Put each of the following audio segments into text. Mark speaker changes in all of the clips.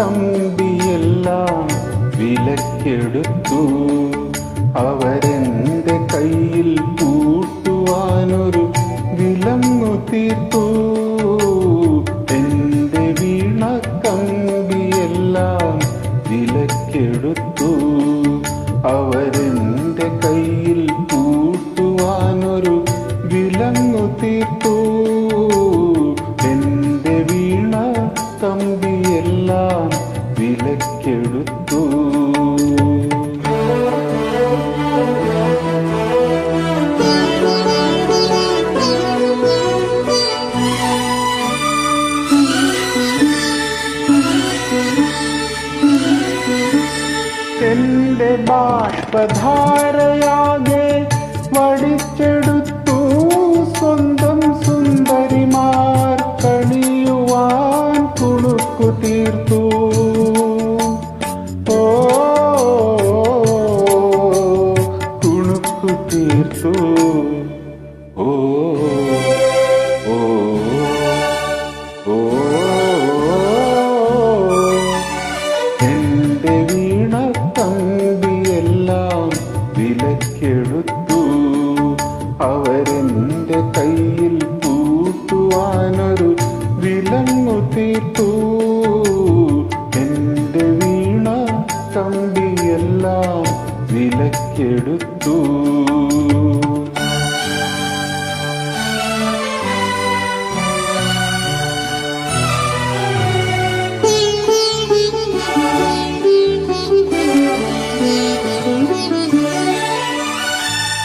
Speaker 1: കമ്പിയെല്ലാം വിലക്കെടുത്തു. അവരെന്റെ കയ്യിൽ കൂട്ടുവാനൊരു വിലങ്ങു തീർത്തു. എന്റെ വീണക്കം നിന്റെ ബാഷ്പധാരയാകെ വടിച്ചെടുത്തു. സ്വന്തം സുന്ദരിമാർ കണിയുവാൻ കുണുക്കു തീർത്തു. ഓ കുണുക്കു തീർത്തു. വിലക്കെടുത്തു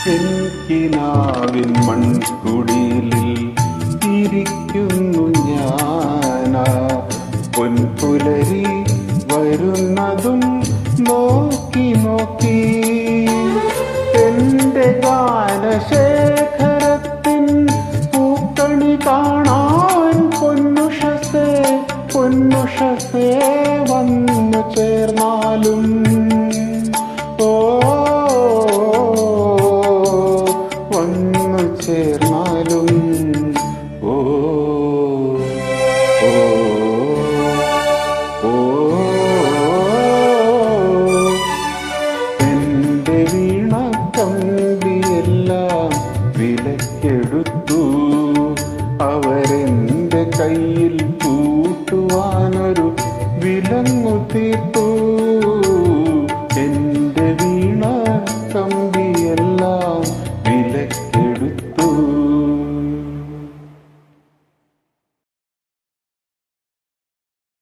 Speaker 1: എനിക്കിനാവിൻ മൺകുടിലിൽ ഇരിക്കുന്നു ഞാനാ. പൊൻപുലരി വരുന്നതും നോക്കി നോക്കി. എന്റെ ഗാനശേഖരത്തിൻ പൂക്കണി കാണാൻ പൊന്നുഷസേ പൊന്നുഷസേ വന്നു ചേർന്നാലും വിലക്കെടുത്തു